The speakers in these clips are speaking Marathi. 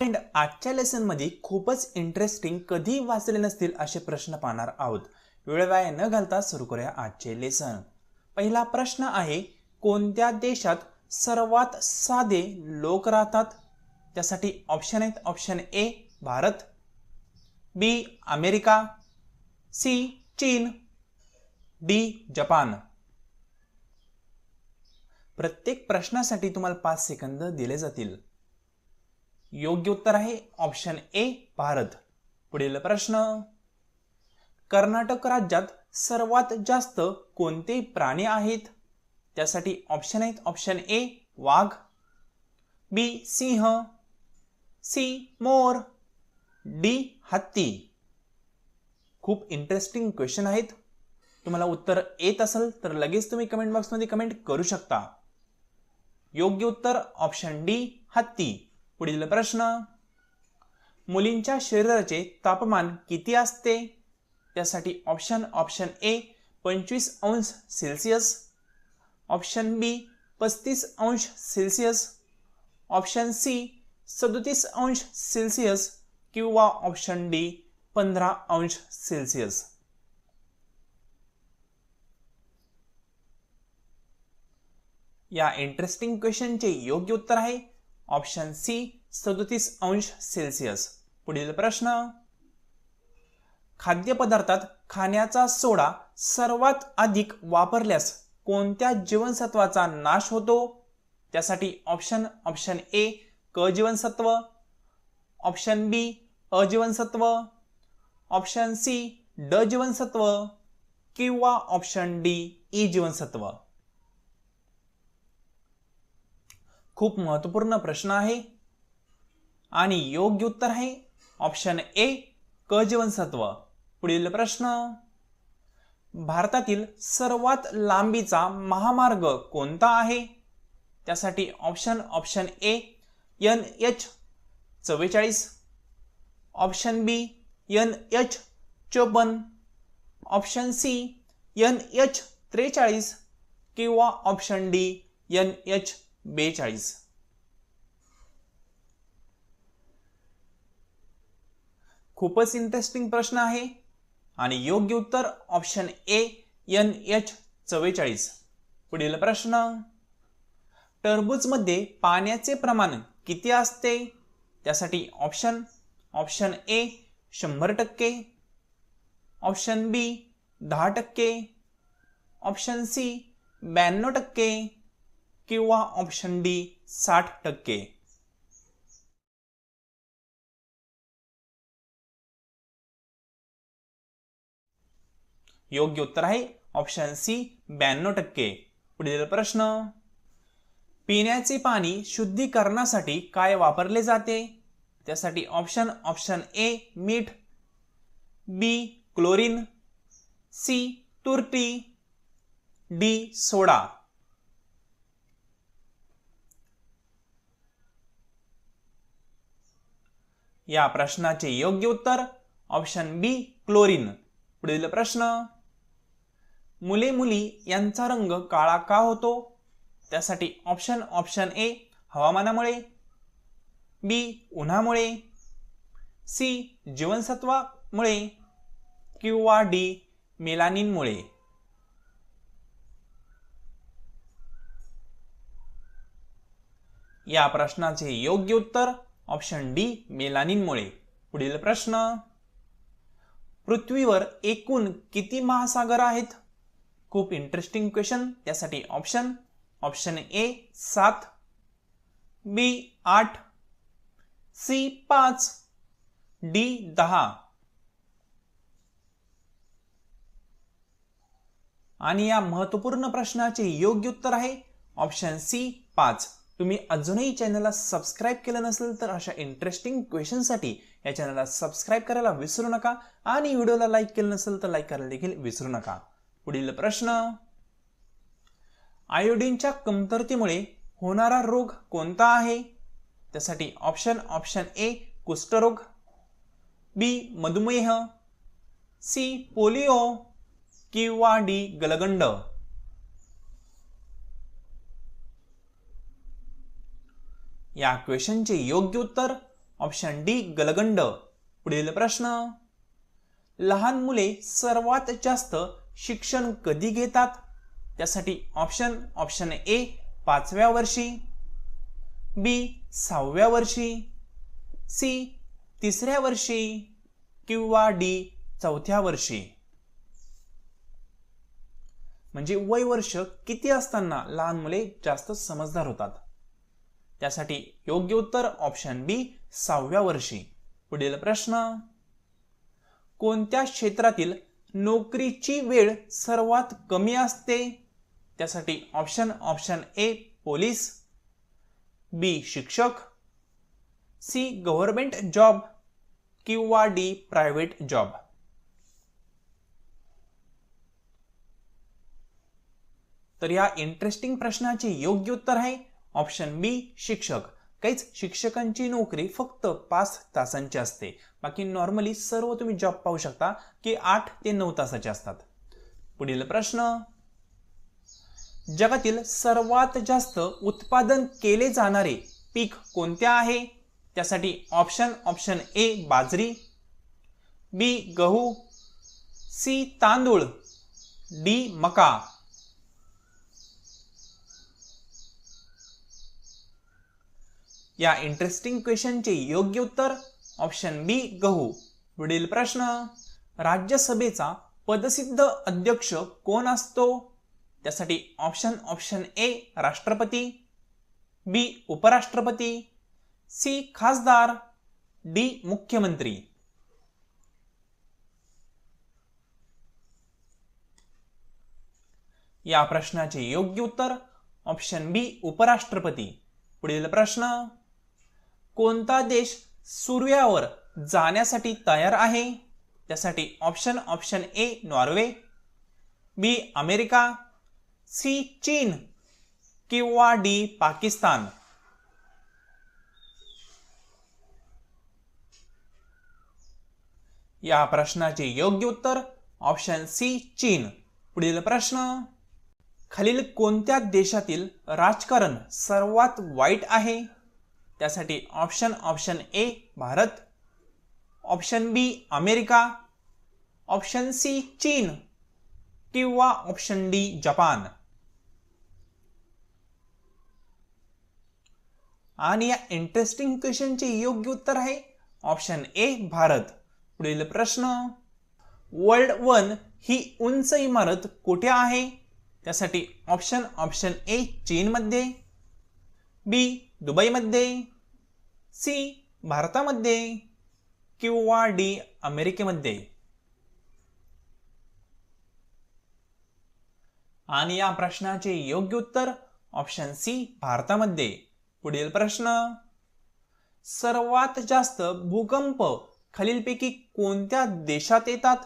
फ्रेंड आजच्या लेसनमध्ये खूपच इंटरेस्टिंग कधी वाचले नसतील असे प्रश्न पाहणार आहोत. वेळ वाया न घालता सुरू करूया आजचे लेसन पहिला प्रश्न आहे कोणत्या देशात सर्वात साधे लोक राहतात? त्यासाठी ऑप्शन आहेत option A Bharat. B America. C चीन. D Japan. प्रत्येक प्रश्नासाठी तुम्हाला पाच सेकंद दिले जातील. योग्य उत्तर आहे. Option A Bharat. पुढील प्रश्न. कर्नाटक राज्यात सर्वात जास्त कोणते प्राणी आहेत? त्यासाठी ऑप्शन आहेत. ऑप्शन ए वाघ. बी सिंह. सी मोर. डी हत्ती. खूप इंटरेस्टिंग क्वेश्चन आहेत. तुम्हाला उत्तर येत असेल तर लगेच तुम्ही कमेंट बॉक्समध्ये कमेंट करू शकता. योग्य उत्तर ऑप्शन डी हत्ती. पुढील प्रश्न. मुलींच्या शरीराचे तापमान किती असते? त्यासाठी ऑप्शन ऑप्शन ए पंचवीस अंश सेल्सिअस ऑप्शन बी पस्तीस अंश सेल्सिअस ऑप्शन सी सदोतीस अंश सेल्सिअस किंवा ऑप्शन डी पंधरा अंश सेल्सिअस या इंटरेस्टिंग क्वेश्चनचे योग्य उत्तर आहे. ऑप्शन सी सदोतीस अंश सेल्सिअस. पुढील प्रश्न. खाद्यपदार्थात खाण्याचा सोडा सर्वात अधिक वापरल्यास कोणत्या जीवनसत्वाचा नाश होतो? त्यासाठी ऑप्शन ऑप्शन ए क जीवनसत्व ऑप्शन बी अ जीवनसत्व ऑप्शन सी ड जीवनसत्व किंवा ऑप्शन डी ई जीवनसत्व खूप महत्त्वपूर्ण प्रश्न आहे. आणि योग्य उत्तर आहे ऑप्शन ए क जीवनसत्व पुढील प्रश्न. भारतातील सर्वात लांबीचा महामार्ग कोणता आहे? त्यासाठी option option A N H चव्वेचाळीस. ऑप्शन बी एन एच चोपन्न. ऑप्शन सी एन एच त्रेचाळीस. किंवा ऑप्शन डी एन एच बेचाळीस. खूपच इंटरेस्टिंग प्रश्न आहे. आणि योग्य उत्तर ऑप्शन ए एन एच चव्वेचाळीस. पुढील प्रश्न. टरबूजमध्ये पाण्याचे प्रमाण किती असते? त्यासाठी ऑप्शन ऑप्शन ए शंभर टक्के. ऑप्शन बी दहा टक्के. ऑप्शन सी ब्याण्णव टक्के. किंवा ऑप्शन डी साठ टक्के. योग्य उत्तर आहे. ऑप्शन सी ब्याण्णव टक्के. पुढील प्रश्न. पिण्याचे पाणी शुद्धीकरणासाठी काय वापरले जाते? त्यासाठी ऑप्शन ऑप्शन ए मीठ. B chlorine C तुरटी. D soda. या प्रश्नाचे योग्य उत्तर ऑप्शन बी क्लोरीन पुढील प्रश्न. मुले मुली यांचा रंग काळा का होतो? त्यासाठी ऑप्शन ऑप्शन ए हवामानामुळे बी उन्हामुळे सी जीवनसत्वामुळे किंवा डी मेलानिनमुळे. या प्रश्नाचे योग्य उत्तर ऑप्शन डी मेलानिनमुळे. पुढील प्रश्न. पृथ्वीवर एकूण किती महासागर आहेत? खूप इंटरेस्टिंग क्वेश्चन त्यासाठी ऑप्शन ऑप्शन ए सात बी आठ सी पाच डी दहा. आणि या महत्त्वपूर्ण प्रश्नाचे योग्य उत्तर आहे ऑप्शन सी पाच. तुम्ही अजूनही चॅनलला सबस्क्राईब केलं नसेल तर अशा इंटरेस्टिंग क्वेश्चनसाठी या चॅनलला सबस्क्राईब करायला विसरू नका. आणि व्हिडिओला लाईक केलं नसेल तर लाईक करायला देखील विसरू नका. पुढील प्रश्न. आयोडीनच्या कमतरतेमुळे होणारा रोग कोणता आहे? त्यासाठी ऑप्शन ऑप्शन ए कुष्ठरोग. बी मधुमेह. सी पोलिओ किंवा डी गलगंड. या क्वेश्चनचे योग्य उत्तर ऑप्शन डी गलगंड. पुढील प्रश्न. लहान मुले सर्वात जास्त शिक्षण कधी घेतात? त्यासाठी ऑप्शन ऑप्शन ए पाचव्या वर्षी बी सहाव्या वर्षी सी तिसऱ्या वर्षी किंवा डी चौथ्या वर्षी. म्हणजे वय वर्ष किती असताना लहान मुले जास्त समजदार होतात? त्यासाठी योग्य उत्तर ऑप्शन बी सहाव्या वर्षी. पुढील प्रश्न. कोणत्या क्षेत्रातील नोकरीची वेळ सर्वात कमी असते? त्यासाठी option option A police. B शिक्षक. सी गव्हर्नमेंट जॉब किंवा डी प्रायव्हेट जॉब तर या इंटरेस्टिंग प्रश्नाचे योग्य उत्तर आहे ऑप्शन बी शिक्षक. काहीच शिक्षकांची नोकरी फक्त पाच तासांची असते. बाकी नॉर्मली सर्व तुम्ही जॉब पाहू शकता की आठ ते नऊ तासाचे असतात. पुढील प्रश्न. जगातील सर्वात जास्त उत्पादन केले जाणारे पीक कोणते आहे? त्यासाठी ऑप्शन ऑप्शन ए बाजरी बी गहू सी तांदूळ डी मका. या इंटरेस्टिंग क्वेश्चनचे योग्य उत्तर ऑप्शन बी गहू. पुढील प्रश्न. राज्यसभेचा पदसिद्ध अध्यक्ष कोण असतो? त्यासाठी ऑप्शन ऑप्शन ए राष्ट्रपती. बी उपराष्ट्रपती. सी खासदार. डी मुख्यमंत्री. या प्रश्नाचे योग्य उत्तर ऑप्शन बी उपराष्ट्रपती. पुढील प्रश्न. कोणता देश सूर्यावर जाण्यासाठी तयार आहे? त्यासाठी option option A Norway B America C चीन किंवा डी पाकिस्तान. या प्रश्नाचे योग्य उत्तर ऑप्शन सी चीन. पुढील प्रश्न. खालील कोणत्या देशातील राजकारण सर्वात वाईट आहे? त्यासाठी option option A Bharat. Option B America. Option C चीन. किंवा ऑप्शन डी जपान. आणि या इंटरेस्टिंग क्वेश्चनचे योग्य उत्तर आहे ऑप्शन ए भारत. पुढील प्रश्न. वर्ल्ड वन ही उंच इमारत कुठे आहे? त्यासाठी ऑप्शन ऑप्शन ए चीनमध्ये. बी दुबईमध्ये सी भारतामध्ये किंवा डी अमेरिकेमध्ये? आणि या प्रश्नाचे योग्य उत्तर ऑप्शन सी भारतामध्ये. पुढील प्रश्न. सर्वात जास्त भूकंप खालीलपैकी कोणत्या देशात येतात?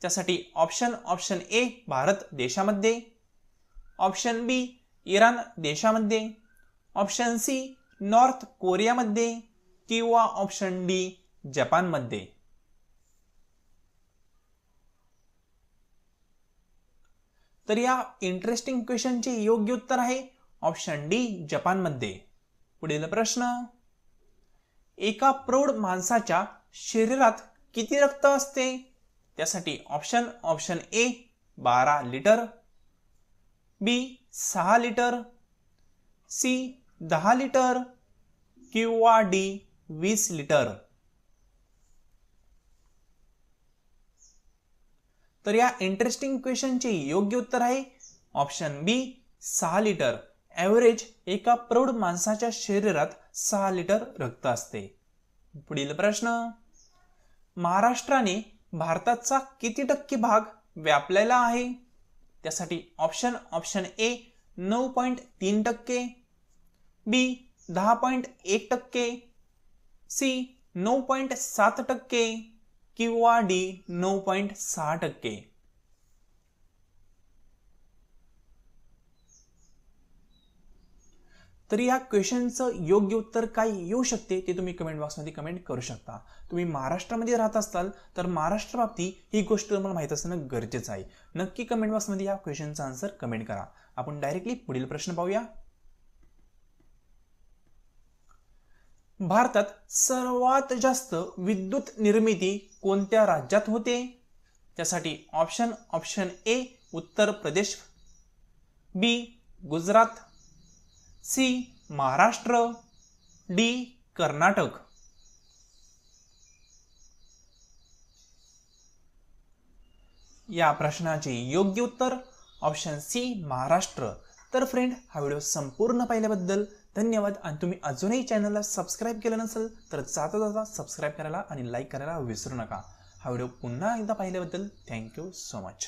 त्यासाठी ऑप्शन ऑप्शन ए भारत देशामध्ये. ऑप्शन बी इराण देशामध्ये. ऑप्शन सी नॉर्थ कोरियामध्ये किंवा ऑप्शन डी जपानमध्ये. तर या इंटरेस्टिंग क्वेश्चनचे योग्य उत्तर आहे ऑप्शन डी जपानमध्ये. पुढील प्रश्न. एका प्रौढ माणसाच्या शरीरात किती रक्त असते? त्यासाठी ऑप्शन ऑप्शन ए बारा लिटर बी सहा लिटर सी दहा लिटर किंवा डी वीस लिटर. तर या इंटरेस्टिंग क्वेश्चनचे योग्य उत्तर आहे ऑप्शन बी सहा लिटर. ॲव्हरेज एका प्रौढ माणसाच्या शरीरात सहा लिटर रक्त असते. पुढील प्रश्न. महाराष्ट्राने भारताचा किती टक्के भाग व्यापलेला आहे? त्यासाठी ऑप्शन ऑप्शन ए नऊ पॉईंट तीन टक्के बी दहा पॉईंट एक टक्के सी नऊ पॉईंट सात टक्के किंवा डी नऊ पॉईंट सहा टक्के. तर या क्वेश्चनचं योग्य उत्तर काय येऊ शकते ते तुम्ही कमेंट बॉक्समध्ये कमेंट करू शकता. तुम्ही महाराष्ट्रामध्ये राहत असाल तर महाराष्ट्र बाबती ही गोष्ट तुम्हाला माहीत असणं गरजेचं आहे. नक्की कमेंट बॉक्समध्ये या क्वेश्चनचा आन्सर कमेंट करा. आपण डायरेक्टली पुढील प्रश्न पाहूया. भारतात सर्वात जास्त विद्युत निर्मिती कोणत्या राज्यात होते? त्यासाठी option option A Uttar Pradesh B Gujarat C Maharashtra D Karnataka. या प्रश्नाचे योग्य उत्तर ऑप्शन सी महाराष्ट्र. तर फ्रेंड हा व्हिडिओ संपूर्ण पाहिल्याबद्दल धन्यवाद. आणि तुम्ही अजूनही चॅनलला सबस्क्राईब केलं नसेल तर जाता जाता सबस्क्राईब करायला आणि लाईक करायला विसरू नका. हा व्हिडिओ पुन्हा एकदा पाहिल्याबद्दल थँक्यू सो मच